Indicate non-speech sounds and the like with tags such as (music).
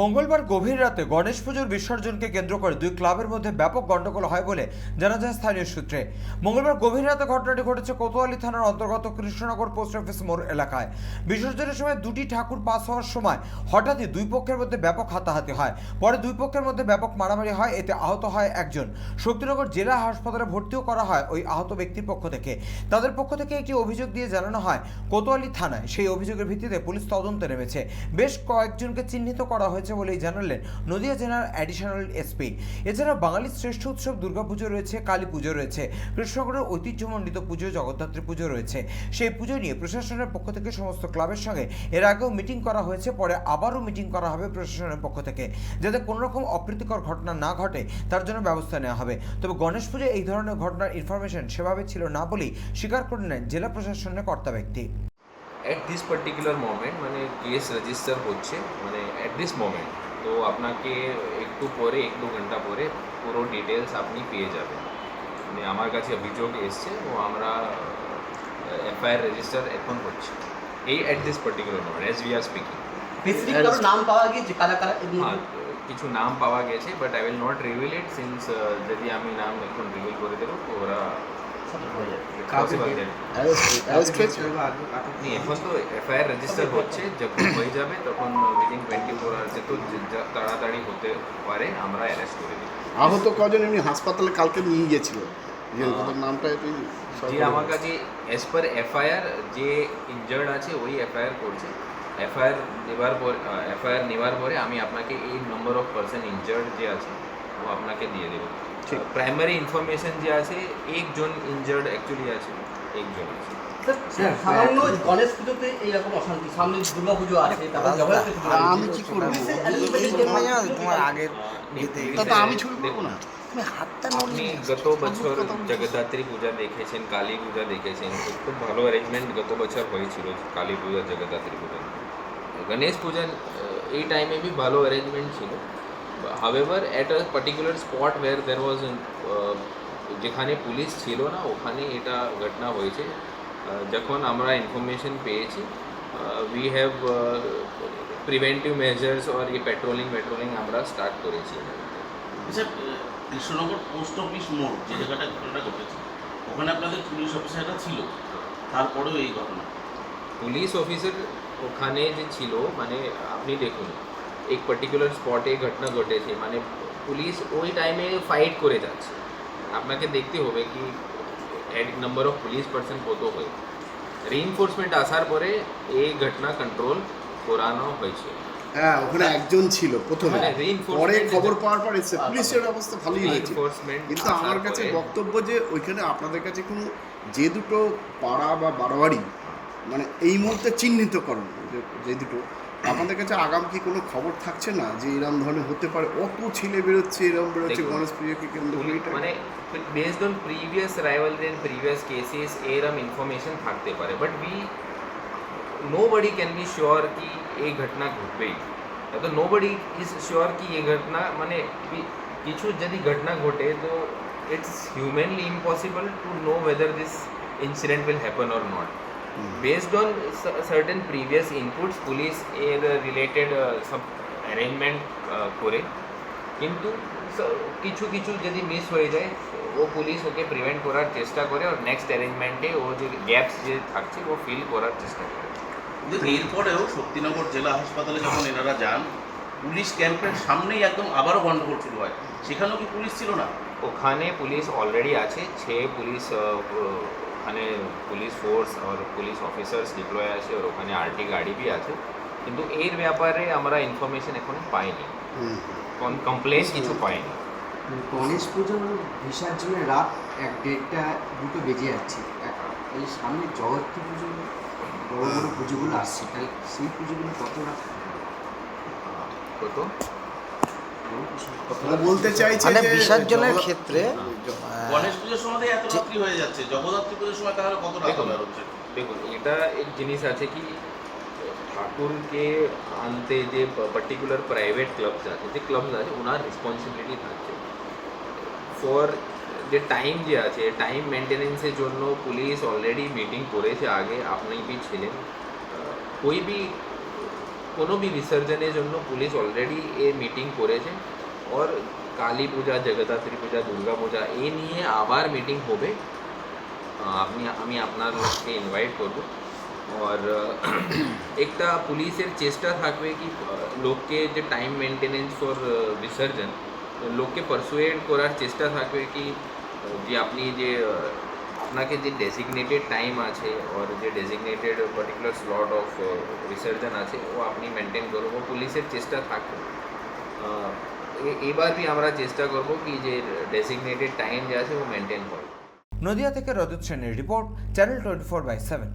মঙ্গলবার গভীর রাতে গণেশ পুজোর বিসর্জনকে কেন্দ্র করে দুই ক্লাবের মধ্যে ব্যাপক গন্ডগোল হয় বলে জানা যায় স্থানীয় সূত্রে। মঙ্গলবার গভীর রাতে ঘটনাটি ঘটেছে কোতোয়ালি থানার অন্তর্গত কৃষ্ণনগর পোস্ট অফিস মোড় এলাকায়। বিসর্জনের সময় দুটি ঠাকুর পাস হওয়ার সময় হঠাৎই দুই পক্ষের মধ্যে ব্যাপক হাতাহাতি হয়। পরে দুই পক্ষের মধ্যে ব্যাপক মারামারি হয়, এতে আহত হয় একজন। শক্তিনগর জেলা হাসপাতালে ভর্তিও করা হয় ওই আহত ব্যক্তির পক্ষ থেকে। তাদের পক্ষ থেকে একটি অভিযোগ দিয়ে জানানো হয়, কোতোয়ালি থানায় সেই অভিযোগের ভিত্তিতে পুলিশ তদন্তে নেমেছে। বেশ কয়েকজনকে চিহ্নিত করা হয়েছে বলেই জানালেন নদিয়া জেলার অ্যাডিশনাল এসপি এছাড়া বাঙালির শ্রেষ্ঠ উৎসব দুর্গাপুজো রয়েছে, কালী পুজো রয়েছে, কৃষ্ণনগরের ঐতিহ্যমণ্ডিত পুজো, জগদ্ধাত্রী পুজো রয়েছে। সেই পুজো নিয়ে প্রশাসনের পক্ষ থেকে সমস্ত ক্লাবের সঙ্গে এর আগেও মিটিং করা হয়েছে, পরে আবারও মিটিং করা হবে প্রশাসনের পক্ষ থেকে। যাতে কোনো রকম অপ্রীতিকর ঘটনা না ঘটে, তার জন্য ব্যবস্থা নেওয়া হবে। তবে গণেশ পুজো এই ধরনের ঘটনার ইনফরমেশন সেভাবে ছিল না বলেই স্বীকার করে নেন জেলা প্রশাসনের কর্তা ব্যক্তি। অ্যাট দিস পার্টিকুলার মোমেন্ট মানে কেস রেজিস্টার হচ্ছে মানে অ্যাট দিস মোমেন্ট তো আপনাকে একটু পরে এক দু ঘণ্টা পরে পুরো ডিটেলস আপনি পেয়ে যাবেন। মানে আমার কাছে অভিযোগ এসছে ও আমরা এফআইআর রেজিস্টার এখন হচ্ছে এই at this particular moment as we are speaking নাম পাওয়া গিয়েছে কারা কারা হ্যাঁ? কিছু নাম পাওয়া গেছে but I will not reveal it since যদি আমি নাম এখন রিভিল করে দেবো তো ওরা এফআইআর রেজিস্টার হচ্ছে যখন (coughs) হয়ে যাবে তখন উইদিন টোয়েন্টি ফোর আওয়ার্সে তো যা তাড়াতাড়ি হতে পারে আমরা অ্যারেস্ট করে দিই। আহত কজন এমনি হাসপাতালে কালকে নিয়ে গেছিল যে হ্যাঁ। নামটা তুই যে আমার কাছে অ্যাজ পার এফআইআর যে ইনজার্ড আছে ওই এফআইআর করছে। এফআইআর নেবার পরে এফআইআর নেওয়ার পরে আমি আপনাকে এই নম্বর অফ পার্সন ইনজার্ড যে আছে ও আপনাকে দিয়ে দেবো। ঠিক। প্রাইমারি ইনফরমেশন যে আছে একজন ইনজার্ড অ্যাকচুয়ালি আছে একজন আছে স্যার, সামান্য গণেশ পুজোতে এইরকম অশান্তি সামনে দুর্গা পুজো আছে তারপর জগন্নাথ পুজো আছে। আমি কি করব? পুলিশের administration তোমার আগের তা তো আমি ছবি করব না আপনি গত বছর জগদ্ধাত্রী পূজা দেখেছেন কালী পূজা দেখেছেন খুব ভালো অ্যারেঞ্জমেন্ট গত বছর হয়েছিল কালী পূজা জগদ্ধাত্রী পূজা গণেশ পূজা এই টাইমে বি ভালো অ্যারেঞ্জমেন্ট ছিল however at a particular spot where there was যেখানে পুলিশ ছিল না ওখানে এটা ঘটনা হয়েছে। যখন আমরা ইনফরমেশন পেয়েছি উই হ্যাভ প্রিভেন্টিভ মেজার্স আর এই পেট্রোলিং পেট্রোলিং আমরা স্টার্ট করেছি। আচ্ছা কৃষ্ণনগর পোস্ট অফিস মোড় যে জায়গাটা ঘটনাটা ঘটেছে ওখানে আপনাদের পুলিশ অফিসাররা ছিল? তারপরেও এই ঘটনা। পুলিশ অফিসার ওখানে যে ছিল মানে আপনি দেখুন এক পার্টিকুলার স্পটে ঘটনা ঘটেছে মানে পুলিশ ওই টাইমে ফাইট করে যাচ্ছে। আপনাকে দেখতে হবে কি এক নম্বর অফ পুলিশ পার্সন কত হয়। রিইনফোর্সমেন্ট আসার পরে এই ঘটনা কন্ট্রোল করানো হয়েছে। হ্যাঁ ওখানে একজন ছিল প্রথমে। মানে পরে খবর পাওয়ার পর এসছে পুলিশের অবস্থা ভালোই হয়েছে কিন্তু আমার কাছে বক্তব্য যে ওইখানে আপনাদের কাছে কোনো যে দুটো পাড়া বা বাড়োয়ারি মানে এই মুহূর্তে চিহ্নিতকরণ যে যে দুটো আপনাদের কাছে আগাম কি কোনো খবর থাকছে না যে এরম ধরনের হতে পারে? অত ছেলে বেরোচ্ছে এরম বেরোচ্ছে গণেশ পুজোকে কেন্দ্র করে এটা মানে based on previous rivalry and previous cases এরম ইনফরমেশন থাকতে পারে। But we nobody can be sure কি এই ঘটনা ঘটবেই। তো নো বডি ইজ শিওর কি এই ঘটনা মানে কিছু যদি ঘটনা ঘটে তো it's humanly impossible to know whether this incident will happen or not based on c- certain previous inputs police এর রিলেটেড সব অ্যারেঞ্জমেন্ট করে কিন্তু কিছু কিছু যদি মিস হয়ে যায় ও পুলিশ ওকে প্রিভেন্ট করার চেষ্টা করে আর নেক্সট অ্যারেঞ্জমেন্টে ও যে গ্যাপস যে থাকছে ও ফিল করার চেষ্টা করে এরপরেও শক্তিনগর জেলা হাসপাতালে যখন এনারা যান পুলিশ ক্যাম্পের সামনেই একদম আবারও গন্ডগোল শুরু হয় সেখানেও কি পুলিশ ছিল না ওখানে পুলিশ অলরেডি আছে ছে পুলিশ ওখানে পুলিশ ফোর্স আর পুলিশ অফিসার্স ডিপ্লয় আছে আর ওখানে আরটি গাড়ি বি আছে। কিন্তু এর ব্যাপারে আমরা ইনফরমেশন এখন পাইনি। হুম। কমপ্লেন কিছু পাইনি। গণেশ পুজোর বিসর্জনের রাত এক দেড়টা দুটো বেজে যাচ্ছে এক- এই সামনে জগত্রী পুজো বড় বড় পুজোগুলো আসছে। তাই সেই পুজোগুলো কত রাত? কত? বলতে চাইছে মানে যে বিসর্জনের জগৎ- ক্ষেত্রে গণেশ পুজোর সময় এত রাত্রি হয়ে যাচ্ছে জগদ্ধাত্রী পুজোর সময় তাহলে কত রাত দেখুন। হবে হচ্ছে দেখুন এটা এক জিনিস আছে কি ঠাকুরকে আনতে যে পার্টিকুলার প্রাইভেট ক্লাবস আছে যে ক্লাবস আছে ওনার রেসপন্সিবিলিটি থাকছে ফর যে টাইম যে আছে টাইম মেনটেনেন্সের জন্য পুলিশ অলরেডি মিটিং করেছে আগে আপনি বি ছিলেন আহ, कोई भी কোনো বি বিসর্জনের জন্য পুলিশ অলরেডি এ মিটিং করেছে। ওর কালী পূজা জগদ্ধাত্রী পূজা দুর্গা পূজা এই নিয়ে আবার মিটিং হবে। আহ, আপনি আমি আপনাদেরকে ইনভাইট করব। আর আহ, একটা পুলিশের চেষ্টা থাকবে কি আহ, লোককে যে টাইম মেনটেনেন্স ফর বিসর্জন লোককে পারসুয়েড করার চেষ্টা থাকবে কি আহ, যে আপনি যে আহ, আপনাকে যে ডেজিগনেটেড টাইম আছে ওর যে ডেজিগনেটেড পার্টিকুলার স্লট অফ রিসার্জন আছে, ও আপনি মেনটেন করব, পুলিশের চেষ্টা থাকবে এবারই আমরা চেষ্টা করব কি যে ডেজিগনেটেড টাইম যে আছে ও মেনটেন করব। নদিয়া থেকে রজত সেনের report channel twenty four by seven